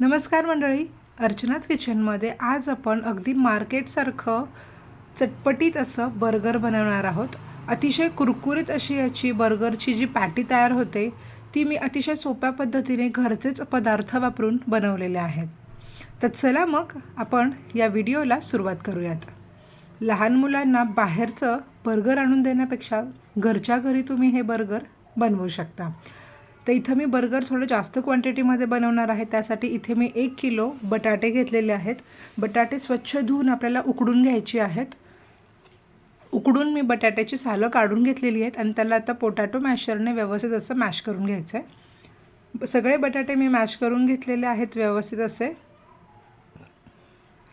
नमस्कार मंडळी. अर्चनाच किचनमध्ये आज आपण अगदी मार्केटसारखं चटपटीत असं बर्गर बनवणार आहोत. अतिशय कुरकुरीत अशी याची बर्गरची जी पॅटी तयार होते ती मी अतिशय सोप्या पद्धतीने घरचेच पदार्थ वापरून बनवलेले आहेत. तर चला मग आपण या व्हिडिओला सुरुवात करूयात. लहान मुलांना बाहेरचं बर्गर आणून देण्यापेक्षा घरच्या घरी तुम्ही हे बर्गर बनवू शकता. तर इथं मी बर्गर थोडं जास्त क्वांटिटीमध्ये बनवणार आहे. त्यासाठी इथे मी एक किलो बटाटे घेतलेले आहेत. बटाटे स्वच्छ धुवून आपल्याला उकडून घ्यायची आहेत. उकडून मी बटाट्याची सालं काढून घेतलेली आहेत आणि त्याला आता पोटॅटो मॅशरने व्यवस्थित असं मॅश करून घ्यायचं आहे सगळे बटाटे मी मॅश करून घेतलेले आहेत व्यवस्थित असे.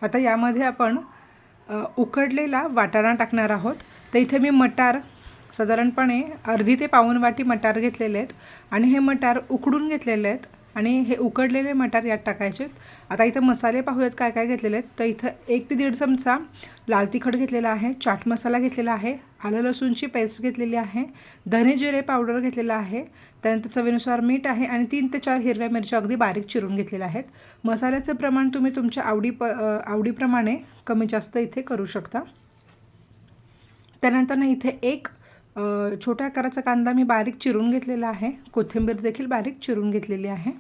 आता यामध्ये आपण उकडलेला वाटाणा टाकणार आहोत. तर इथे मी मटार साधारणपणे अर्धी ते पाऊन वाटी मटार घेतलेले आहेत आणि हे मटार उकडून घेतलेले आहेत आणि हे उकडलेले मटार यात टाकायचे आता इथं मसाले पाहूयात काय काय घेतलेले आहेत. तर इथं एक ते दीड चमचा लाल तिखट घेतलेला आहे चाट मसाला घेतलेला आहे आलं लसूणची पेस्ट घेतलेली आहे धने जिरे पावडर घेतलेला आहे त्यानंतर चवीनुसार मीठ आहे आणि तीन ते चार हिरव्या मिरच्या अगदी बारीक चिरून घेतलेल्या आहेत. मसाल्याचं प्रमाण तुम्ही तुमच्या आवडी प आवडीप्रमाणे कमी जास्त इथे करू शकता. त्यानंतर ना इथे एक छोट्या आकाराचा कांदा मी बारीक चिरून घेतलेला आहे. कोथिंबीर देखील बारीक चिरून घेतलेली आहे.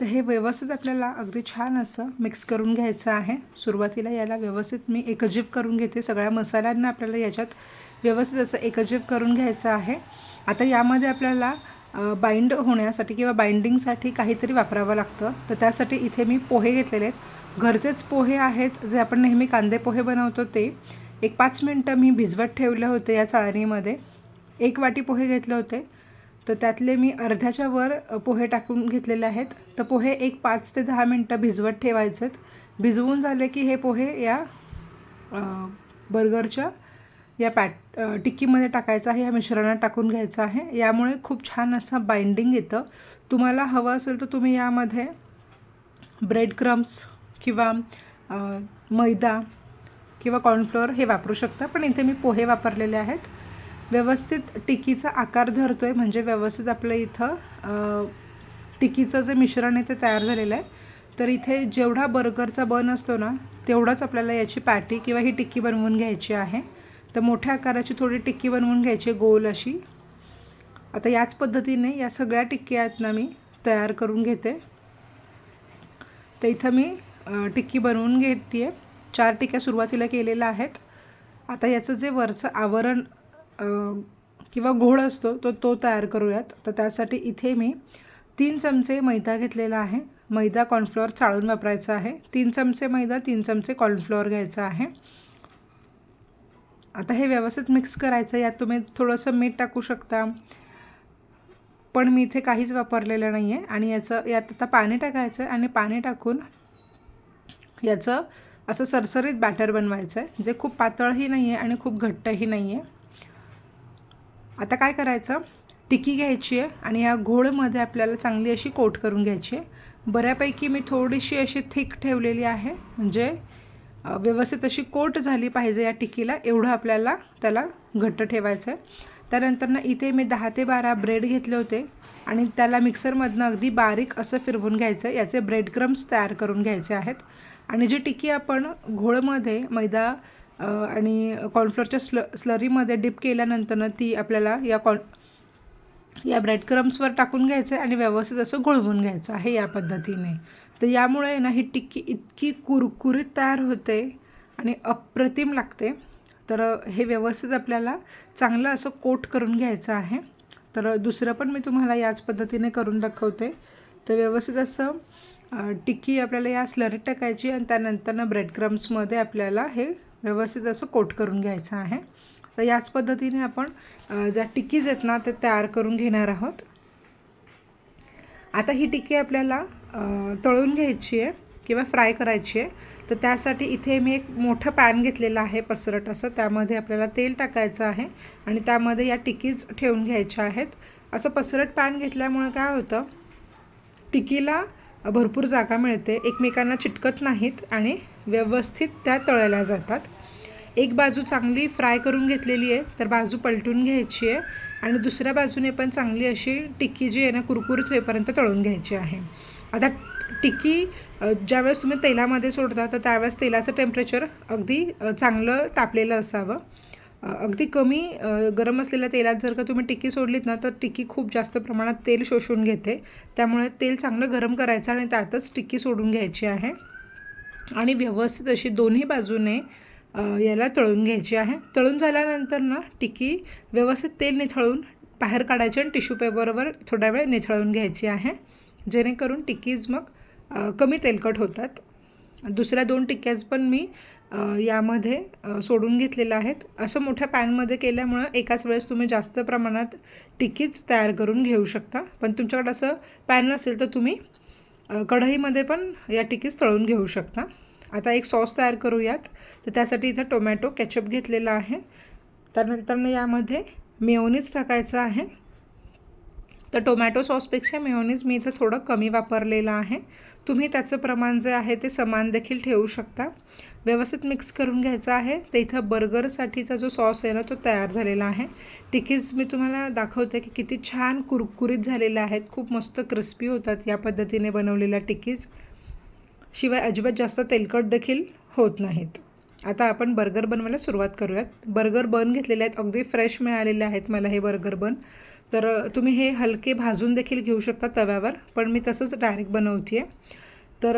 तर हे व्यवस्थित आपल्याला अगदी छान असं मिक्स करून घ्यायचं आहे. सुरुवातीला याला व्यवस्थित मी एकजीव करून घेते. सगळ्या मसाल्यांना आपल्याला याच्यात व्यवस्थित असं एकजीव करून घ्यायचं आहे. आता यामध्ये आपल्याला बाइंड होण्यासाठी किंवा बाइंडिंगसाठी काहीतरी वापरावं लागतं. तर त्यासाठी इथे मी पोहे घेतलेले आहेत. घरचेच पोहे आहेत. जे आपण नेहमी कांदे पोहे बनवतो ते एक पाच मिनटं मी भिजवत ठेवले होते या चाळणीमध्ये. एक वाटी पोहे घेतले होते. तर त्यातले मी अर्ध्याच्या वर पोहे टाकून घेतलेले आहेत. तर पोहे एक पाच ते दहा मिनटं भिजवत ठेवायचेत. भिजवून झाले की हे पोहे या बर्गरच्या या पॅट टिक्कीमध्ये टाकायचं आहे. या मिश्रणात टाकून घ्यायचं आहे. यामुळे खूप छान असं बाइंडिंग येतं. तुम्हाला हवं असेल तर तुम्ही यामध्ये ब्रेड क्रम्स किंवा मैदा किंवा कॉर्नफ्लोअर हे वापरू शकता. पण इथे मी पोहे वापरलेले आहेत. व्यवस्थित टिकीचा आकार धरतो आहे म्हणजे व्यवस्थित आपलं इथं टिकीचं जे मिश्रण आहे ते तयार झालेलं आहे. तर इथे जेवढा बर्गरचा बन असतो ना तेवढाच आपल्याला याची पॅटी किंवा ही टिक्की बनवून घ्यायची आहे. तर मोठ्या आकाराची थोडी टिक्की बनवून घ्यायची गोल अशी. आता याच पद्धतीने या सगळ्या टिक्की आहेत ना मी तयार करून घेते. तर इथं मी टिक्की बनवून घेते आहे चार टिक्या सुरुवातीला केलेल्या आहेत. आता याचं जे वरचं आवरण किंवा घोळ असतो तो तो तयार करूयात. तर त्यासाठी इथे मी तीन चमचे मैदा घेतलेला आहे. मैदा कॉर्नफ्लोअर चाळून वापरायचा आहे. तीन चमचे मैदा तीन चमचे कॉर्नफ्लोअर घ्यायचं आहे. आता हे व्यवस्थित मिक्स करायचं. यात तुम्ही थोडंसं मीठ टाकू शकता. पण मी इथे काहीच वापरलेलं नाही आहे आणि याचं यात आता पाणी टाकायचं आहे आणि पाणी टाकून याचं असं सरसरीत बॅटर बनवायचं आहे. जे खूप पातळही नाही आहे आणि खूप घट्टही नाही आहे आता काय करायचं? टिकी घ्यायची आहे आणि या घोळमध्ये आपल्याला चांगली अशी कोट करून घ्यायची आहे. बऱ्यापैकी मी थोडीशी अशी थिक ठेवलेली आहे. म्हणजे व्यवस्थित अशी कोट झाली पाहिजे या टिकीला एवढं आपल्याला त्याला घट्ट ठेवायचं आहे. त्यानंतर ना इथे मी दहा ते बारा ब्रेड घेतले होते आणि त्याला मिक्सरमधनं अगदी बारीक असं फिरवून घ्यायचं याचे ब्रेड क्रम्स तयार करून घ्यायचे आहेत. आणि जी टिकी आपण घोळमध्ये मैदा आणि कॉर्नफ्लोअरच्या स्ल स्लरीमध्ये डिप केल्यानंतरनं ती आपल्याला या कॉर्न या ब्रेड क्रम्सवर टाकून घ्यायचं आहे आणि व्यवस्थित असं घोळवून घ्यायचं आहे या पद्धतीने. तर यामुळे ना ही टिक्की इतकी कुरकुरीत तयार होते आणि अप्रतिम लागते. तर हे व्यवस्थित आपल्याला चांगलं असं कोट करून घ्यायचं आहे. तर दुसरं पण मी तुम्हाला याच पद्धतीने करून दाखवते. तर व्यवस्थित असं टिक्की आपल्याला या स्लरीत टाकायची आणि त्यानंतरनं ब्रेड क्रम्समध्ये आपल्याला हे व्यवस्थित असं कोट करून घ्यायचं आहे. तर याच पद्धतीने आपण ज्या टिक्कीज आहेत ना ते तयार करून घेणार आहोत. आता ही टिक्की आपल्याला तळून घ्यायची आहे किंवा फ्राय करायची आहे. तर त्यासाठी इथे मी एक मोठं पॅन घेतलेलं आहे पसरट असं. त्यामध्ये आपल्याला तेल टाकायचं आहे आणि त्यामध्ये या टिकीज ठेवून घ्यायच्या आहेत. असं पसरट पॅन घेतल्यामुळे काय होतं टिकीला भरपूर जागा मिळते. एकमेकांना चिटकत नाहीत आणि व्यवस्थित त्या तळल्या जातात. एक बाजू चांगली फ्राय करून घेतलेली आहे तर बाजू पलटून घ्यायची आहे आणि दुसऱ्या बाजूने पण चांगली अशी टिक्की जी आहे ना कुरकुरीत होईपर्यंत तळून घ्यायची आहे. आता टिक्की ज्यावेळेस तुम्ही तेलामध्ये सोडता तर त्यावेळेस तेलाचं टेम्परेचर अगदी चांगलं तापलेलं असावं. अगदी कमी गरम असलेल्या तेलात जर का तुम्ही टिक्की सोडलीत ना तर टिक्की खूप जास्त प्रमाणात तेल शोषून घेते. त्यामुळे तेल चांगलं गरम करायचं आणि त्यातच टिक्की सोडून घ्यायची आहे. आणि व्यवस्थित अशी दोन्ही बाजूने याला तळून घ्यायची आहे. तळून झाल्यानंतर ना टिक्की व्यवस्थित तेल निथळून बाहेर काढायची आणि टिश्यू पेपरवर थोडा वेळ निथळून घ्यायची आहे. जेणेकरून टिक्कीज मग कमी तेलकट होतात. दुसऱ्या दोन टिक्याज पण मी यामध्ये सोडून घेतलेल्या आहेत. असं मोठ्या पॅनमध्ये केल्यामुळं एकाच वेळेस तुम्ही जास्त प्रमाणात टिकीज तयार करून घेऊ शकता. पण तुमच्याकडे असं पॅन नसेल तर तुम्ही कढईमध्ये पण या टिकीज तळून घेऊ शकता. आता एक सॉस तयार करूयात. तर त्यासाठी इथं टोमॅटो केचप घेतलेला आहे. त्यानंतर यामध्ये मेयोनीज टाकायचं आहे. तर टोमॅटो सॉसपेक्षा मेयोनीज मी इथं थोडं कमी वापरलेलं आहे. तुम्ही त्याचं प्रमाण जे आहे ते समान देखील ठेवू शकता. व्यवस्थित मिक्स करून घ्यायचं आहे. ते इथं बर्गरसाठीचा जो सॉस आहे ना तो तयार झालेला आहे. टिकीज मी तुम्हाला दाखवते की किती छान कुरकुरीत झालेल्या आहेत. खूप मस्त क्रिस्पी होतात या पद्धतीने बनवलेल्या टिकीज शिवाय अजिबात जास्त तेलकट देखील होत नाहीत. आता आपण बर्गर बनवायला सुरुवात करूयात. बर्गर बन घेतलेले आहेत. अगदी फ्रेश मिळालेले आहेत. मला हे बर्गर बन तर तुम्ही हे हलके भाजून देखील घेऊ शकता तव्यावर पण मी तसंच डायरेक्ट बनवते आहे तर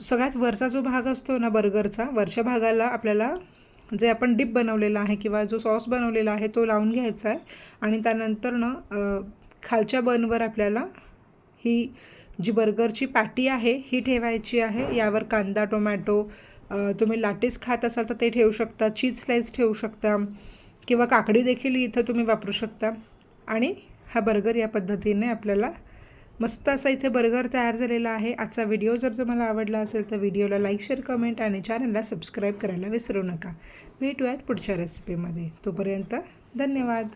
सगळ्यात वरचा जो भाग असतो ना बर्गरचा वरच्या भागाला आपल्याला जे आपण डिप बनवलेला आहे किंवा जो सॉस बनवलेला आहे तो लावून घ्यायचा आहे आणि त्यानंतर ना खालच्या बनवर आपल्याला ही जी बर्गरची पॅटी आहे ही ठेवायची आहे. यावर कांदा टोमॅटो तुम्ही लाटेस खात असाल तर ते ठेवू शकता चीज स्लाईस ठेवू शकता किंवा काकडी देखील इथं तुम्ही वापरू शकता. आणि हा बर्गर या पद्धतीने आपल्याला मस्त असा इथे बर्गर तयार झालेला आहे. आजचा व्हिडिओ जर तुम्हाला आवडला असेल तर व्हिडिओला लाईक शेअर कमेंट आणि चॅनलला सबस्क्राईब करायला विसरू नका. भेटूयात पुढच्या रेसिपीमध्ये तोपर्यंत धन्यवाद.